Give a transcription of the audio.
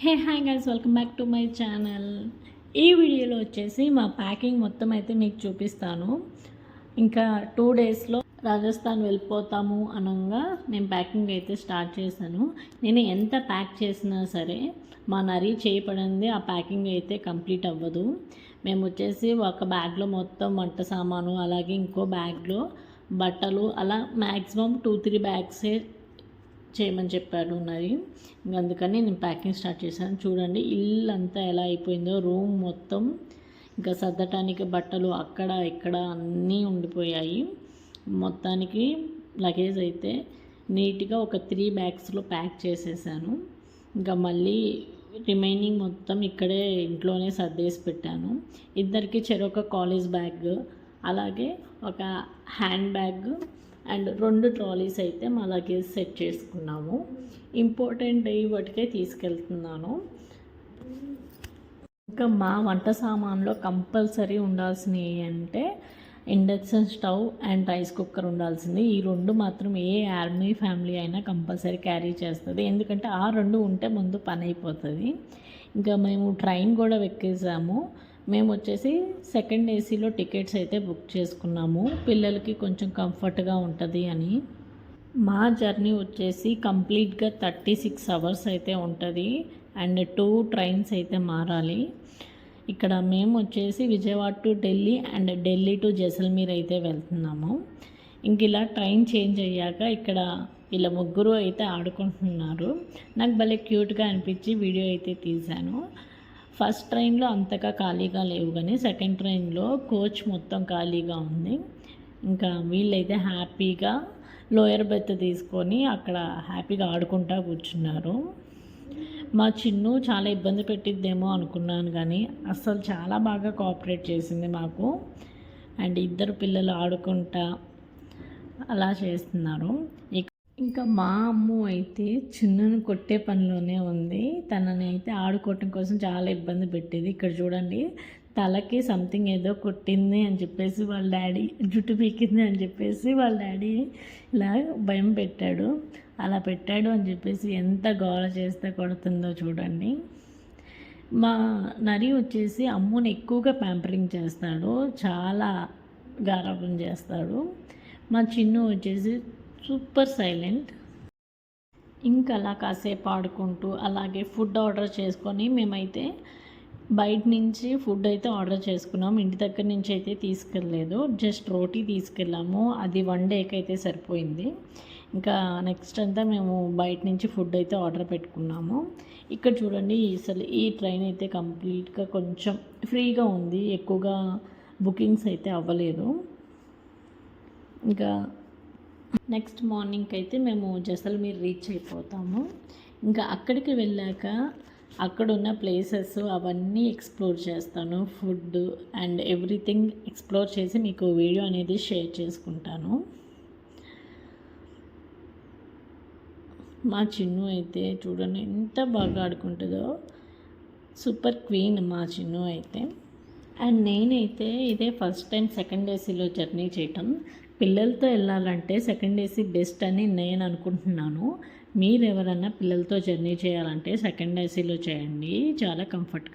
Hey hi guys welcome back to my channel ఈ వీడియోలో వచ్చేసి మా ప్యాకింగ్ మొత్తం అయితే మీకు చూపిస్తాను. ఇంకా టూ డేస్లో రాజస్థాన్ వెళ్ళిపోతాము అనగా నేను ప్యాకింగ్ అయితే స్టార్ట్ చేశాను. నేను ఎంత ప్యాక్ చేసినా సరే మా నరి చేయబడింది ఆ ప్యాకింగ్ అయితే కంప్లీట్ అవ్వదు. మేము వచ్చేసి ఒక బ్యాగ్లో మొత్తం వంట సామాను అలాగే ఇంకో బ్యాగ్లో బట్టలు అలా మ్యాక్సిమం టూ త్రీ బ్యాగ్సే చేయమని చెప్పాడు మరి ఇంకా అందుకని నేను ప్యాకింగ్ స్టార్ట్ చేశాను. చూడండి ఇల్లు అంతా ఎలా అయిపోయిందో రూమ్ మొత్తం ఇంకా సర్దటానికి బట్టలు అక్కడ ఇక్కడ అన్నీ ఉండిపోయాయి. మొత్తానికి లగేజ్ అయితే నీట్గా ఒక త్రీ బ్యాగ్స్లో ప్యాక్ చేసేసాను. ఇంకా మళ్ళీ రిమైనింగ్ మొత్తం ఇక్కడే ఇంట్లోనే సర్దేసి పెట్టాను. ఇద్దరికి చెరొక కాలేజ్ బ్యాగ్ అలాగే ఒక హ్యాండ్ బ్యాగ్ అండ్ రెండు ట్రాలీస్ అయితే మా లగేజ్ సెట్ చేసుకున్నాము. ఇంపార్టెంట్ అయ్యి వాటికే తీసుకెళ్తున్నాను. ఇంకా మా వంట సామాన్లో కంపల్సరీ ఉండాల్సినవి అంటే induction stove and rice cooker ఉండాల్సింది. ఈ రెండు మాత్రం ఏ ఆర్మీ ఫ్యామిలీ అయినా కంపల్సరీ క్యారీ చేస్తుంది. ఎందుకంటే ఆ రెండు ఉంటే ముందు పని అయిపోతుంది. ఇంకా మేము ట్రైన్ కూడా ఎక్కేసాము మేము వచ్చేసి సెకండ్ ఏసీలో టికెట్స్ అయితే బుక్ చేసుకున్నాము. పిల్లలకి కొంచెం కంఫర్ట్గా ఉంటుంది అని. మా జర్నీ వచ్చేసి కంప్లీట్గా థర్టీ సిక్స్ అవర్స్ అయితే ఉంటుంది. అండ్ టూ ట్రైన్స్ అయితే మారాలి. ఇక్కడ మేము వచ్చేసి Vijayawada to Delhi and Delhi to Jaisalmer అయితే వెళ్తున్నాము. ఇంక ఇలా ట్రైన్ చేంజ్ అయ్యాక ఇక్కడ వీళ్ళ ముగ్గురు అయితే ఆడుకుంటున్నారు. నాకు భలే క్యూట్గా అనిపించి వీడియో అయితే తీశాను. ఫస్ట్ ట్రైన్లో అంతగా ఖాళీగా లేవు కానీ సెకండ్ ట్రైన్లో కోచ్ మొత్తం ఖాళీగా ఉంది. ఇంకా వీళ్ళైతే హ్యాపీగా లోయర్ బెర్త్ తీసుకొని అక్కడ హ్యాపీగా ఆడుకుంటా కూర్చున్నారు. మా చిన్ను చాలా ఇబ్బంది పెట్టిద్దేమో అనుకున్నాను కానీ అసలు చాలా బాగా కోఆపరేట్ చేసింది మాకు. అండ్ ఇద్దరు పిల్లలు ఆడుకుంటా అలా చేస్తున్నారు. ఇంకా మా అమ్మ అయితే చిన్నను కొట్టే పనిలోనే ఉంది. తనని అయితే ఆడుకోవటం కోసం చాలా ఇబ్బంది పెట్టేది. ఇక్కడ చూడండి తలకి సంథింగ్ ఏదో కొట్టింది అని చెప్పేసి వాళ్ళ డాడీ జుట్టు పీకింది అని చెప్పేసి వాళ్ళ డాడీ ఇలా భయం పెట్టాడు. అలా పెట్టాడు అని చెప్పేసి ఎంత గోల చేస్తే కొడుతుందో చూడండి. మా నరి వచ్చేసి అమ్ముని ఎక్కువగా ప్యాంపరింగ్ చేస్తాడు చాలా గారాబం చేస్తాడు. మా చిన్ను వచ్చేసి సూపర్ సైలెంట్. ఇంకా అలా కాసేపు ఆడుకుంటూ అలాగే ఫుడ్ ఆర్డర్ చేసుకొని మేమైతే బయట నుంచి ఫుడ్ అయితే ఆర్డర్ చేసుకున్నాం. ఇంటి దగ్గర నుంచి అయితే తీసుకెళ్ళలేదు. జస్ట్ రోటీ తీసుకెళ్ళాము. అది వన్ డేకి అయితే సరిపోయింది. ఇంకా నెక్స్ట్ అంతా మేము బయట నుంచి ఫుడ్ అయితే ఆర్డర్ పెట్టుకున్నాము. ఇక్కడ చూడండి అసలు ఈ ట్రైన్ అయితే కంప్లీట్గా కొంచెం ఫ్రీగా ఉంది. ఎక్కువగా బుకింగ్స్ అయితే అవ్వలేదు. ఇంకా నెక్స్ట్ మార్నింగ్కి అయితే మేము జసల్మీర్ రీచ్ అయిపోతాము. ఇంకా అక్కడికి వెళ్ళాక అక్కడ ఉన్న ప్లేసెస్ అవన్నీ ఎక్స్ప్లోర్ చేస్తాను. ఫుడ్ అండ్ ఎవ్రీథింగ్ ఎక్స్ప్లోర్ చేసి మీకు వీడియో అనేది షేర్ చేసుకుంటాను. మా చిన్ను అయితే చూడండి ఎంత బాగా ఆడుకుంటుందో. సూపర్ క్వీన్ మా చిన్ను అయితే. అండ్ నేనైతే ఇదే ఫస్ట్ టైం సెకండ్ ఏసీలో జర్నీ చేయటం. పిల్లలతో వెళ్ళాలంటే సెకండ్ ఏసీ బెస్ట్ అని నేను అనుకుంటున్నాను. మీరు ఎవరైనా పిల్లలతో జర్నీ చేయాలంటే సెకండ్ ఏసీలో చేయండి. చాలా కంఫర్ట్గా